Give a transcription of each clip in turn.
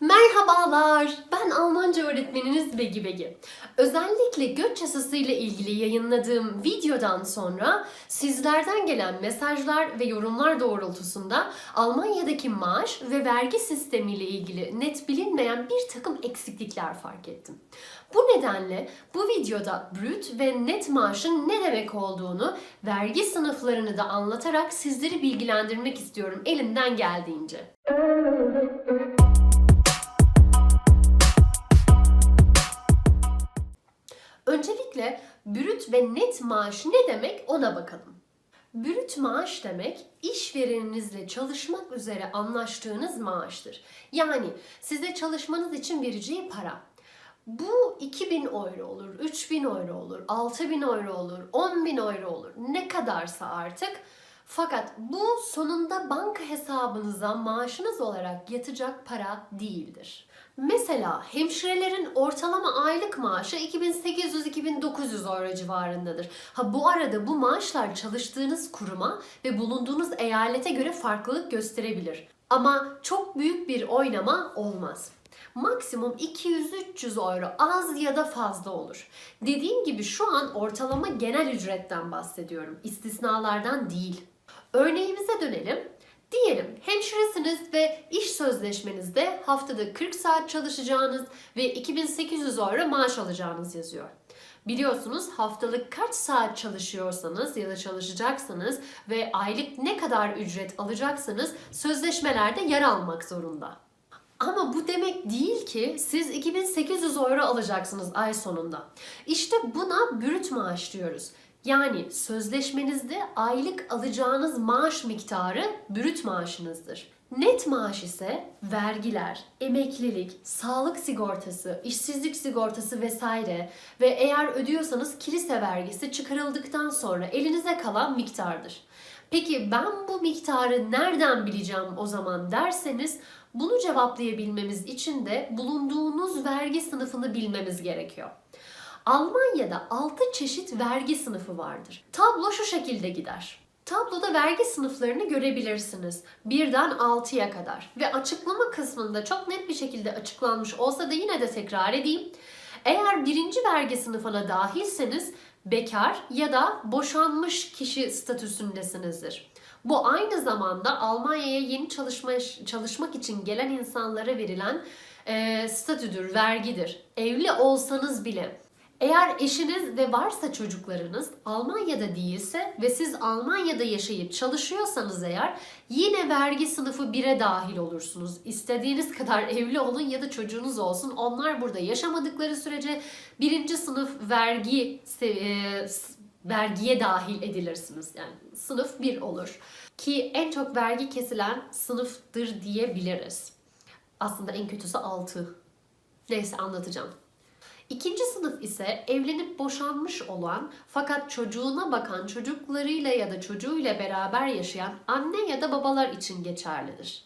Merhabalar, ben Almanca öğretmeniniz Begi Begi. Özellikle göç yasası ile ilgili yayınladığım videodan sonra sizlerden gelen mesajlar ve yorumlar doğrultusunda Almanya'daki maaş ve vergi sistemi ile ilgili net bilinmeyen bir takım eksiklikler fark ettim. Bu nedenle bu videoda brüt ve net maaşın ne demek olduğunu, vergi sınıflarını da anlatarak sizleri bilgilendirmek istiyorum elimden geldiğince. Öncelikle brüt ve net maaş ne demek ona bakalım. Brüt maaş demek işvereninizle çalışmak üzere anlaştığınız maaştır. Yani size çalışmanız için vereceği para. Bu 2000 euro olur, 3000 euro olur, 6000 euro olur, 10.000 euro olur. Ne kadarsa artık. Fakat bu sonunda banka hesabınıza maaşınız olarak yatacak para değildir. Mesela hemşirelerin ortalama aylık maaşı 2800-2900 euro civarındadır. Ha bu arada bu maaşlar çalıştığınız kuruma ve bulunduğunuz eyalete göre farklılık gösterebilir. Ama çok büyük bir oynama olmaz. Maksimum 200-300 euro az ya da fazla olur. Dediğim gibi şu an ortalama genel ücretten bahsediyorum. İstisnalardan değil. Örneğimize dönelim. Diyelim hemşiresiniz ve iş sözleşmenizde haftada 40 saat çalışacağınız ve 2800 euro maaş alacağınız yazıyor. Biliyorsunuz haftalık kaç saat çalışıyorsanız ya da çalışacaksanız ve aylık ne kadar ücret alacaksanız sözleşmelerde yer almak zorunda. Ama bu demek değil ki siz 2800 euro alacaksınız ay sonunda. İşte buna brüt maaş diyoruz. Yani sözleşmenizde aylık alacağınız maaş miktarı brüt maaşınızdır. Net maaş ise vergiler, emeklilik, sağlık sigortası, işsizlik sigortası vesaire ve eğer ödüyorsanız kilise vergisi çıkarıldıktan sonra elinize kalan miktardır. Peki ben bu miktarı nereden bileceğim o zaman derseniz bunu cevaplayabilmemiz için de bulunduğunuz vergi sınıfını bilmemiz gerekiyor. Almanya'da 6 çeşit vergi sınıfı vardır. Tablo şu şekilde gider. Tabloda vergi sınıflarını görebilirsiniz. Birden 6'ya kadar. Ve açıklama kısmında çok net bir şekilde açıklanmış olsa da yine de tekrar edeyim. Eğer birinci vergi sınıfına dahilseniz bekar ya da boşanmış kişi statüsündesinizdir. Bu aynı zamanda Almanya'ya yeni çalışma, çalışmak için gelen insanlara verilen e, statüdür, vergidir. Evli olsanız bile eğer eşiniz ve varsa çocuklarınız Almanya'da değilse ve siz Almanya'da yaşayıp çalışıyorsanız eğer yine vergi sınıfı 1'e dahil olursunuz. İstediğiniz kadar evli olun ya da çocuğunuz olsun. Onlar burada yaşamadıkları sürece birinci sınıf vergi e, vergiye dahil edilirsiniz. Yani sınıf 1 olur. Ki en çok vergi kesilen sınıftır diyebiliriz. Aslında en kötüsü 6. Neyse anlatacağım. İkinci sınıf ise evlenip boşanmış olan fakat çocuğuna bakan çocuklarıyla ya da çocuğuyla beraber yaşayan anne ya da babalar için geçerlidir.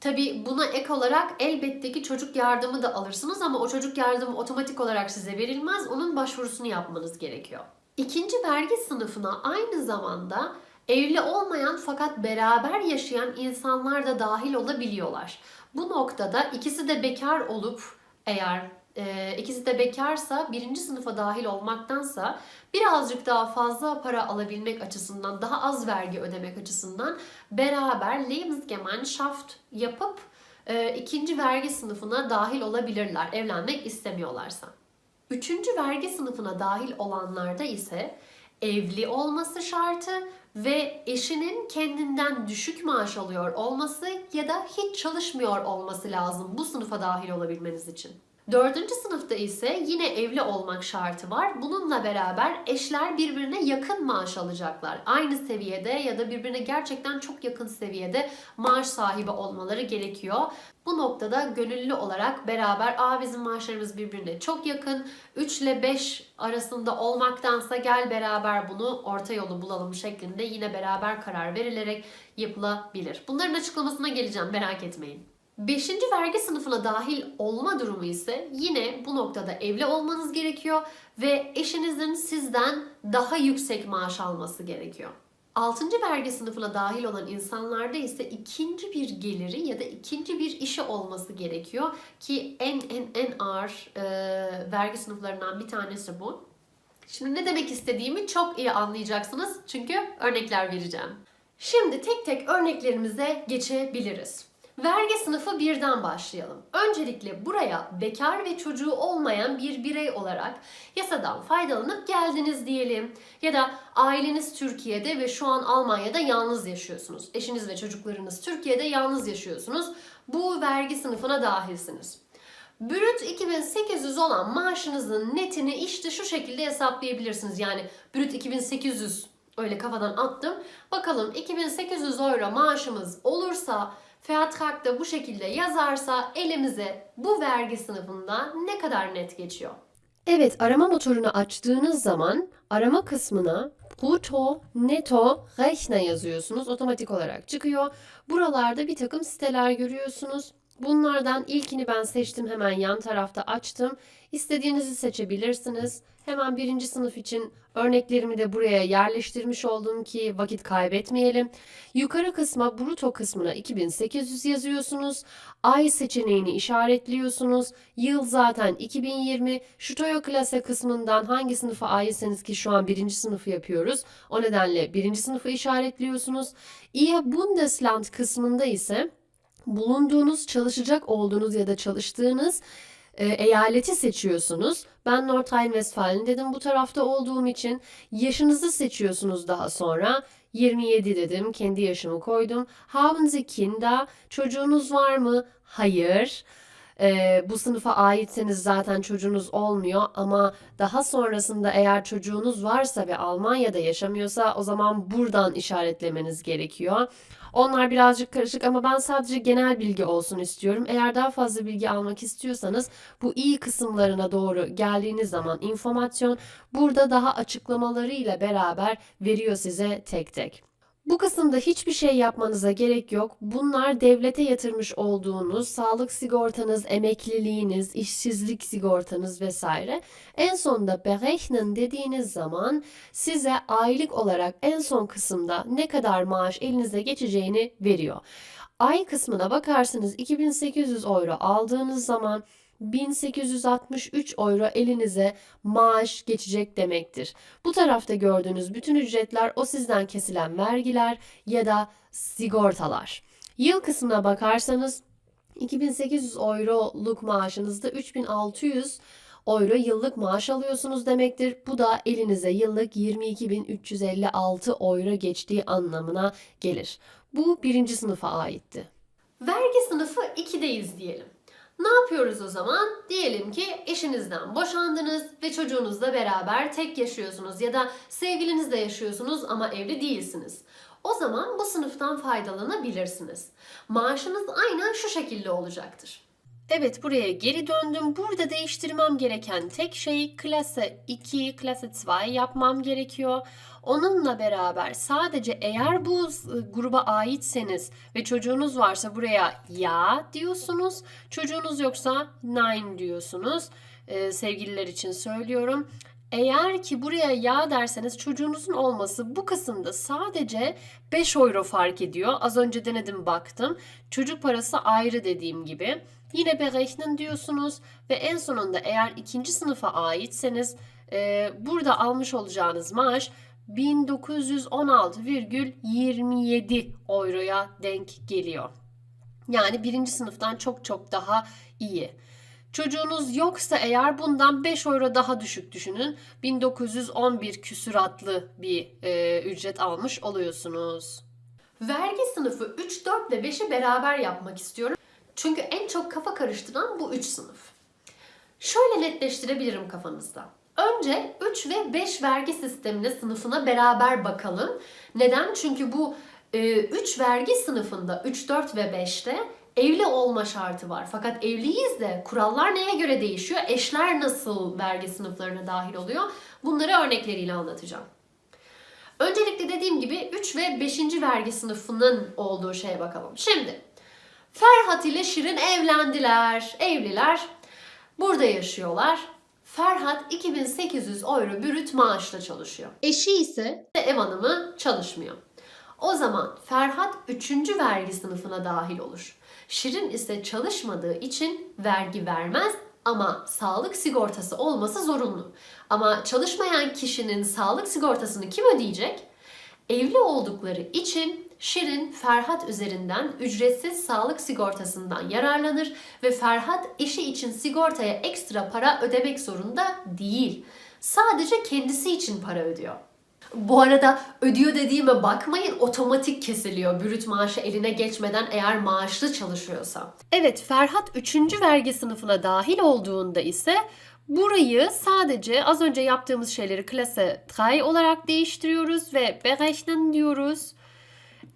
Tabi buna ek olarak elbette ki çocuk yardımı da alırsınız ama o çocuk yardımı otomatik olarak size verilmez. Onun başvurusunu yapmanız gerekiyor. İkinci vergi sınıfına aynı zamanda evli olmayan fakat beraber yaşayan insanlar da dahil olabiliyorlar. Bu noktada ikisi de bekar olup eğer e, ikisi de bekarsa birinci sınıfa dahil olmaktansa birazcık daha fazla para alabilmek açısından, daha az vergi ödemek açısından beraber Lebensgemeinschaft yapıp e, ikinci vergi sınıfına dahil olabilirler evlenmek istemiyorlarsa. Üçüncü vergi sınıfına dahil olanlarda ise evli olması şartı ve eşinin kendinden düşük maaş alıyor olması ya da hiç çalışmıyor olması lazım bu sınıfa dahil olabilmeniz için. Dördüncü sınıfta ise yine evli olmak şartı var. Bununla beraber eşler birbirine yakın maaş alacaklar. Aynı seviyede ya da birbirine gerçekten çok yakın seviyede maaş sahibi olmaları gerekiyor. Bu noktada gönüllü olarak beraber Aa bizim maaşlarımız birbirine çok yakın 3 ile 5 arasında olmaktansa gel beraber bunu orta yolu bulalım şeklinde yine beraber karar verilerek yapılabilir. Bunların açıklamasına geleceğim merak etmeyin. Beşinci vergi sınıfına dahil olma durumu ise yine bu noktada evli olmanız gerekiyor ve eşinizin sizden daha yüksek maaş alması gerekiyor. 6. vergi sınıfına dahil olan insanlarda ise ikinci bir geliri ya da ikinci bir işi olması gerekiyor ki en en en ağır e, vergi sınıflarından bir tanesi bu. Şimdi ne demek istediğimi çok iyi anlayacaksınız çünkü örnekler vereceğim. Şimdi tek tek örneklerimize geçebiliriz. Vergi sınıfı birden başlayalım. Öncelikle buraya bekar ve çocuğu olmayan bir birey olarak yasadan faydalanıp geldiniz diyelim. Ya da aileniz Türkiye'de ve şu an Almanya'da yalnız yaşıyorsunuz. Eşiniz ve çocuklarınız Türkiye'de yalnız yaşıyorsunuz. Bu vergi sınıfına dahilsiniz. Brüt 2800 olan maaşınızın netini işte şu şekilde hesaplayabilirsiniz. Yani brüt 2800 öyle kafadan attım. Bakalım 2800 euro maaşımız olursa Vertrag'da bu şekilde yazarsa elimize bu vergi sınıfında ne kadar net geçiyor? Evet, arama motorunu açtığınız zaman arama kısmına brutto, netto, rechne yazıyorsunuz. Otomatik olarak çıkıyor. Buralarda bir takım siteler görüyorsunuz. Bunlardan ilkini ben seçtim hemen yan tarafta açtım. İstediğinizi seçebilirsiniz. Hemen birinci sınıf için örneklerimi de buraya yerleştirmiş oldum ki vakit kaybetmeyelim. Yukarı kısma bruto kısmına 2800 yazıyorsunuz. Ay seçeneğini işaretliyorsunuz. Yıl zaten 2020. Şutoyo klase kısmından hangi sınıfa aitseniz ki şu an birinci sınıfı yapıyoruz. O nedenle birinci sınıfı işaretliyorsunuz. Ihr Bundesland kısmında ise bulunduğunuz, çalışacak olduğunuz ya da çalıştığınız e, eyaleti seçiyorsunuz. Ben Nordrhein-Westfalen dedim bu tarafta olduğum için. Yaşınızı seçiyorsunuz daha sonra. 27 dedim. Kendi yaşımı koydum. Haben Sie Kinder? Çocuğunuz var mı? Hayır. Ee, bu sınıfa aitseniz zaten çocuğunuz olmuyor ama daha sonrasında eğer çocuğunuz varsa ve Almanya'da yaşamıyorsa o zaman buradan işaretlemeniz gerekiyor. Onlar birazcık karışık ama ben sadece genel bilgi olsun istiyorum. Eğer daha fazla bilgi almak istiyorsanız bu iyi kısımlarına doğru geldiğiniz zaman informasyon burada daha açıklamalarıyla beraber veriyor size tek tek. Bu kısımda hiçbir şey yapmanıza gerek yok. Bunlar devlete yatırmış olduğunuz sağlık sigortanız, emekliliğiniz, işsizlik sigortanız vesaire. En sonunda berechnen dediğiniz zaman size aylık olarak en son kısımda ne kadar maaş elinize geçeceğini veriyor. Ay kısmına bakarsınız 2800 euro aldığınız zaman 1863 euro elinize maaş geçecek demektir. Bu tarafta gördüğünüz bütün ücretler o sizden kesilen vergiler ya da sigortalar. Yıl kısmına bakarsanız 2800 euroluk maaşınızda 3600 euro yıllık maaş alıyorsunuz demektir. Bu da elinize yıllık 22.356 euro geçtiği anlamına gelir. Bu birinci sınıfa aitti. Vergi sınıfı 2'deyiz diyelim. Ne yapıyoruz o zaman? Diyelim ki eşinizden boşandınız ve çocuğunuzla beraber tek yaşıyorsunuz ya da sevgilinizle yaşıyorsunuz ama evli değilsiniz. O zaman bu sınıftan faydalanabilirsiniz. Maaşınız aynen şu şekilde olacaktır. Evet buraya geri döndüm. Burada değiştirmem gereken tek şey klase 2, klase 2 yapmam gerekiyor. Onunla beraber sadece eğer bu gruba aitseniz ve çocuğunuz varsa buraya ya diyorsunuz. Çocuğunuz yoksa nein diyorsunuz. Ee, sevgililer için söylüyorum. Eğer ki buraya ya derseniz çocuğunuzun olması bu kısımda sadece 5 euro fark ediyor. Az önce denedim baktım. Çocuk parası ayrı dediğim gibi. Yine berechnen diyorsunuz ve en sonunda eğer ikinci sınıfa aitseniz e, burada almış olacağınız maaş 1916,27 euroya denk geliyor. Yani birinci sınıftan çok çok daha iyi. Çocuğunuz yoksa eğer bundan 5 euro daha düşük düşünün. 1911 küsuratlı bir e, ücret almış oluyorsunuz. Vergi sınıfı 3, 4 ve 5'i beraber yapmak istiyorum. Çünkü en çok kafa karıştıran bu 3 sınıf. Şöyle netleştirebilirim kafanızda. Önce 3 ve 5 vergi sistemine sınıfına beraber bakalım. Neden? Çünkü bu 3 e, vergi sınıfında 3, 4 ve 5'te evli olma şartı var. Fakat evliyiz de kurallar neye göre değişiyor? Eşler nasıl vergi sınıflarına dahil oluyor? Bunları örnekleriyle anlatacağım. Öncelikle dediğim gibi 3 ve 5. vergi sınıfının olduğu şeye bakalım. Şimdi Ferhat ile Şirin evlendiler. Evliler. Burada yaşıyorlar. Ferhat 2800 euro brüt maaşla çalışıyor. Eşi ise ev hanımı çalışmıyor. O zaman Ferhat 3. vergi sınıfına dahil olur. Şirin ise çalışmadığı için vergi vermez ama sağlık sigortası olması zorunlu. Ama çalışmayan kişinin sağlık sigortasını kim ödeyecek? Evli oldukları için Şirin Ferhat üzerinden ücretsiz sağlık sigortasından yararlanır ve Ferhat eşi için sigortaya ekstra para ödemek zorunda değil. Sadece kendisi için para ödüyor. Bu arada ödüyor dediğime bakmayın otomatik kesiliyor brüt maaşı eline geçmeden eğer maaşlı çalışıyorsa. Evet Ferhat 3. vergi sınıfına dahil olduğunda ise burayı sadece az önce yaptığımız şeyleri klase 3 olarak değiştiriyoruz ve berechnen diyoruz.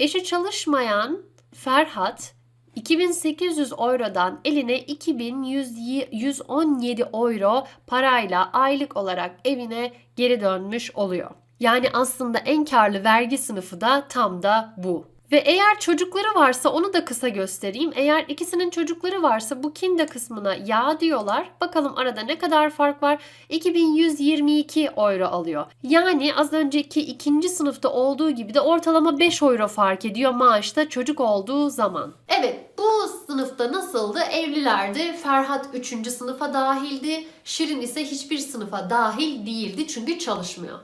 Eşi çalışmayan Ferhat 2800 eurodan eline 2117 euro parayla aylık olarak evine geri dönmüş oluyor. Yani aslında en karlı vergi sınıfı da tam da bu. Ve eğer çocukları varsa onu da kısa göstereyim. Eğer ikisinin çocukları varsa bu kinda kısmına ya diyorlar. Bakalım arada ne kadar fark var? 2122 euro alıyor. Yani az önceki ikinci sınıfta olduğu gibi de ortalama 5 euro fark ediyor maaşta çocuk olduğu zaman. Evet bu sınıfta nasıldı? Evlilerdi. Ferhat 3. sınıfa dahildi. Şirin ise hiçbir sınıfa dahil değildi çünkü çalışmıyor.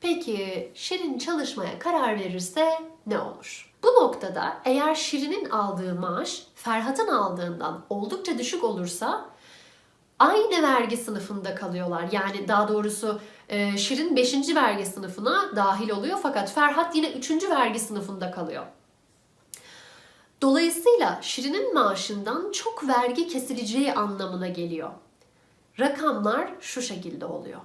Peki Şirin çalışmaya karar verirse ne olur? Bu noktada eğer Şirin'in aldığı maaş Ferhat'ın aldığından oldukça düşük olursa aynı vergi sınıfında kalıyorlar. Yani daha doğrusu e, Şirin 5. vergi sınıfına dahil oluyor fakat Ferhat yine 3. vergi sınıfında kalıyor. Dolayısıyla Şirin'in maaşından çok vergi kesileceği anlamına geliyor. Rakamlar şu şekilde oluyor.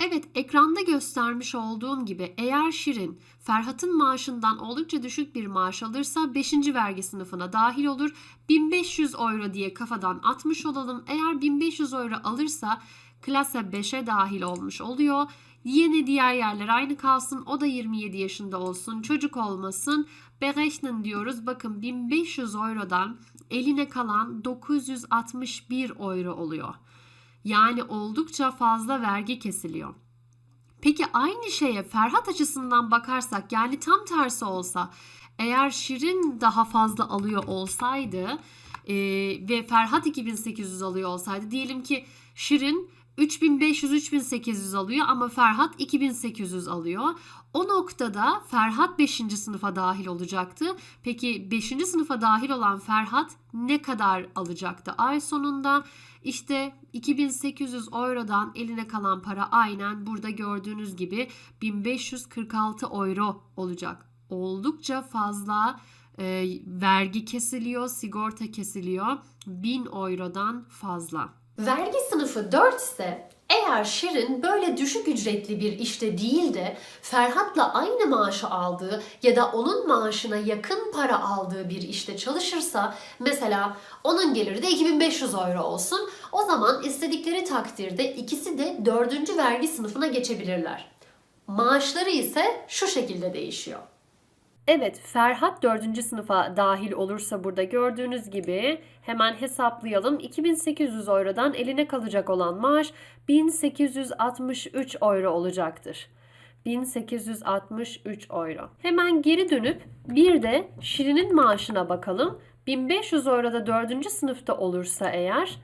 Evet, ekranda göstermiş olduğum gibi eğer Şirin Ferhat'ın maaşından oldukça düşük bir maaş alırsa 5. vergi sınıfına dahil olur. 1500 euro diye kafadan atmış olalım. Eğer 1500 euro alırsa klase 5'e dahil olmuş oluyor. Yine diğer yerler aynı kalsın. O da 27 yaşında olsun. Çocuk olmasın. Berechnen diyoruz. Bakın 1500 eurodan eline kalan 961 euro oluyor. Yani oldukça fazla vergi kesiliyor. Peki aynı şeye Ferhat açısından bakarsak yani tam tersi olsa eğer Şirin daha fazla alıyor olsaydı e, ve Ferhat 2800 alıyor olsaydı diyelim ki Şirin 3500-3800 alıyor ama Ferhat 2800 alıyor. O noktada Ferhat 5. sınıfa dahil olacaktı. Peki 5. sınıfa dahil olan Ferhat ne kadar alacaktı ay sonunda? İşte 2800 eurodan eline kalan para aynen burada gördüğünüz gibi 1546 euro olacak. Oldukça fazla e, vergi kesiliyor, sigorta kesiliyor. 1000 eurodan fazla. Vergi sınıfı 4 ise eğer Şirin böyle düşük ücretli bir işte değil de Ferhat'la aynı maaşı aldığı ya da onun maaşına yakın para aldığı bir işte çalışırsa mesela onun geliri de 2500 euro olsun o zaman istedikleri takdirde ikisi de dördüncü vergi sınıfına geçebilirler. Maaşları ise şu şekilde değişiyor. Evet, Ferhat 4. sınıfa dahil olursa burada gördüğünüz gibi hemen hesaplayalım. 2800 eurodan eline kalacak olan maaş 1863 euro olacaktır. 1863 euro. Hemen geri dönüp bir de Şirin'in maaşına bakalım. 1500 euro da 4. sınıfta olursa eğer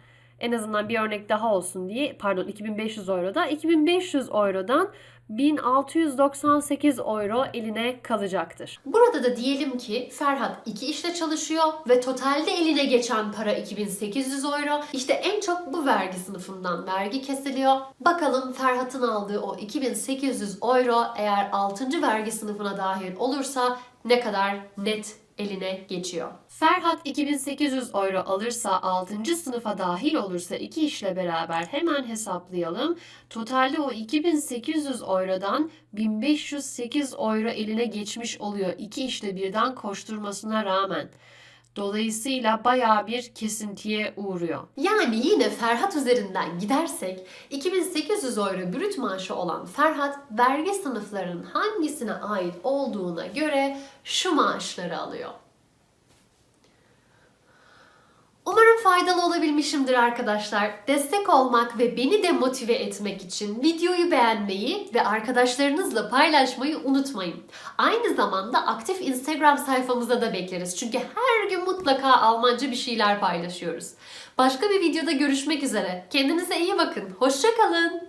en azından bir örnek daha olsun diye pardon 2500 euroda 2500 eurodan 1698 euro eline kalacaktır. Burada da diyelim ki Ferhat iki işte çalışıyor ve totalde eline geçen para 2800 euro. İşte en çok bu vergi sınıfından vergi kesiliyor. Bakalım Ferhat'ın aldığı o 2800 euro eğer 6. vergi sınıfına dahil olursa ne kadar net eline geçiyor. Ferhat 2800 euro alırsa 6. sınıfa dahil olursa iki işle beraber hemen hesaplayalım. Totalde o 2800 eurodan 1508 euro eline geçmiş oluyor iki işte birden koşturmasına rağmen. Dolayısıyla bayağı bir kesintiye uğruyor. Yani yine Ferhat üzerinden gidersek 2800 euro brüt maaşı olan Ferhat vergi sınıflarının hangisine ait olduğuna göre şu maaşları alıyor. Umarım faydalı olabilmişimdir arkadaşlar. Destek olmak ve beni de motive etmek için videoyu beğenmeyi ve arkadaşlarınızla paylaşmayı unutmayın. Aynı zamanda aktif Instagram sayfamıza da bekleriz. Çünkü her gün mutlaka Almanca bir şeyler paylaşıyoruz. Başka bir videoda görüşmek üzere. Kendinize iyi bakın. Hoşçakalın.